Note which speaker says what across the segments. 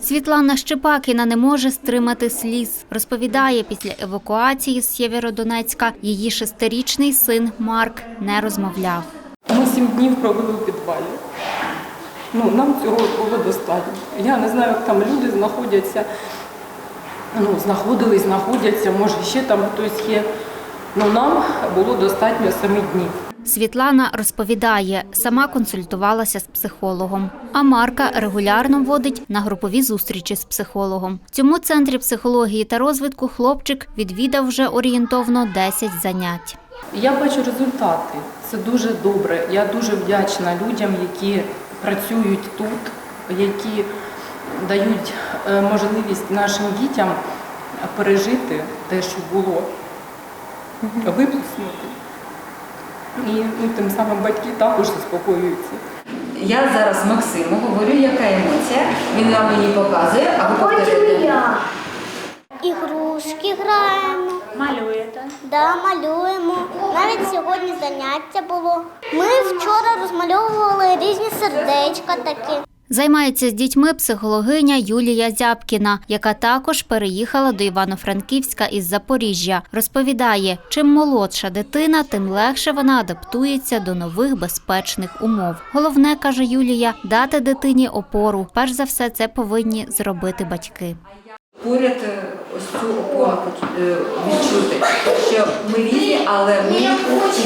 Speaker 1: Світлана Щепакіна не може стримати сліз. Розповідає, після евакуації з Сєвєродонецька її шестирічний син Марк не розмовляв.
Speaker 2: Ми сім днів провели у підвалі. Ну, нам цього було достатньо. Я не знаю, як там люди знаходяться. Ну, знаходились, знаходяться, може ще там хтось є. Ну, нам було достатньо семи днів.
Speaker 1: Світлана розповідає, сама консультувалася з психологом, а Марка регулярно водить на групові зустрічі з психологом. В цьому центрі психології та розвитку хлопчик відвідав вже орієнтовно 10 занять.
Speaker 2: Я бачу результати. Це дуже добре. Я дуже вдячна людям, які працюють тут, які дають е, можливість нашим дітям пережити те, що було, виплеснути. І ну, тим самим батьки також заспокоюються.
Speaker 3: Я зараз Максиму говорю, яка емоція. Він нам мені показує, а ви повторюєте.
Speaker 4: Ігрушки граємо.
Speaker 5: Малюєте.
Speaker 4: Да, малюємо. Навіть сьогодні заняття було. Ми вчора розмальовували різні сердечка такі.
Speaker 1: Займається з дітьми психологиня Юлія Зябкіна, яка також переїхала до Івано-Франківська із Запоріжжя. Розповідає, чим молодша дитина, тим легше вона адаптується до нових безпечних умов. Головне, каже Юлія, дати дитині опору. Перш за все, це повинні зробити батьки.
Speaker 3: Поряд е, ось цю опору е, відчути, що ми різні, але ми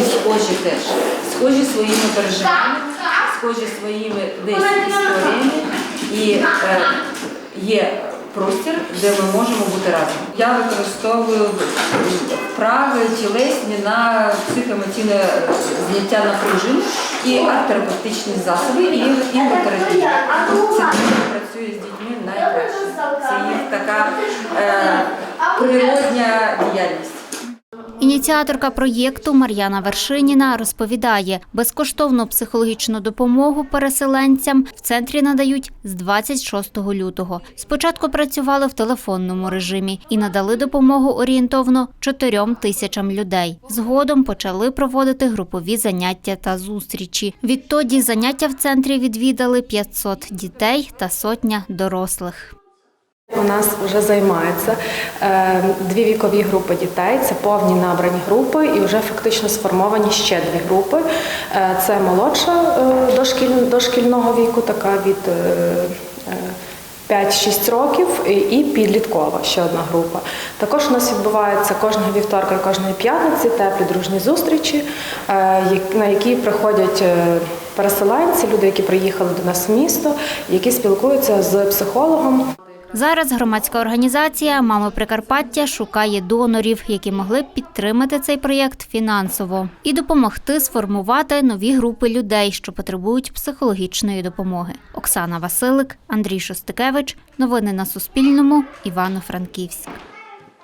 Speaker 3: схожі теж. Схожі своїми переживаннями, схожі своїми десь історіями. І е, є простір, де ми можемо бути разом. Я використовую вправи тілесні на психоемоційне е, зняття напружень і арт-терапевтичні засоби і ігротерапія. Це працює з дітьми найкраще. Це їх така е, природня діяльність.
Speaker 1: Ініціаторка проєкту Мар'яна Вершиніна розповідає, безкоштовну психологічну допомогу переселенцям в центрі надають з 26 лютого. Спочатку працювали в телефонному режимі і надали допомогу орієнтовно 4 тисячам людей. Згодом почали проводити групові заняття та зустрічі. Відтоді заняття в центрі відвідали 500 дітей та сотня дорослих.
Speaker 6: У нас вже займаються е, дві вікові групи дітей. Це повні набрані групи, і вже фактично сформовані ще дві групи. Е, Це молодша е, дошкільного віку, така від е, е, 5-6 років, і- підліткова ще одна група. Також у нас відбуваються кожного вівторка і кожної п'ятниці теплі дружні зустрічі, на які приходять переселенці, люди, які приїхали до нас в місто, які спілкуються з психологом.
Speaker 1: Зараз громадська організація Мами Прикарпаття шукає донорів, які могли б підтримати цей проєкт фінансово і допомогти сформувати нові групи людей, що потребують психологічної допомоги. Оксана Василик, Андрій Шостикевич. Новини на Суспільному. Івано-Франківськ.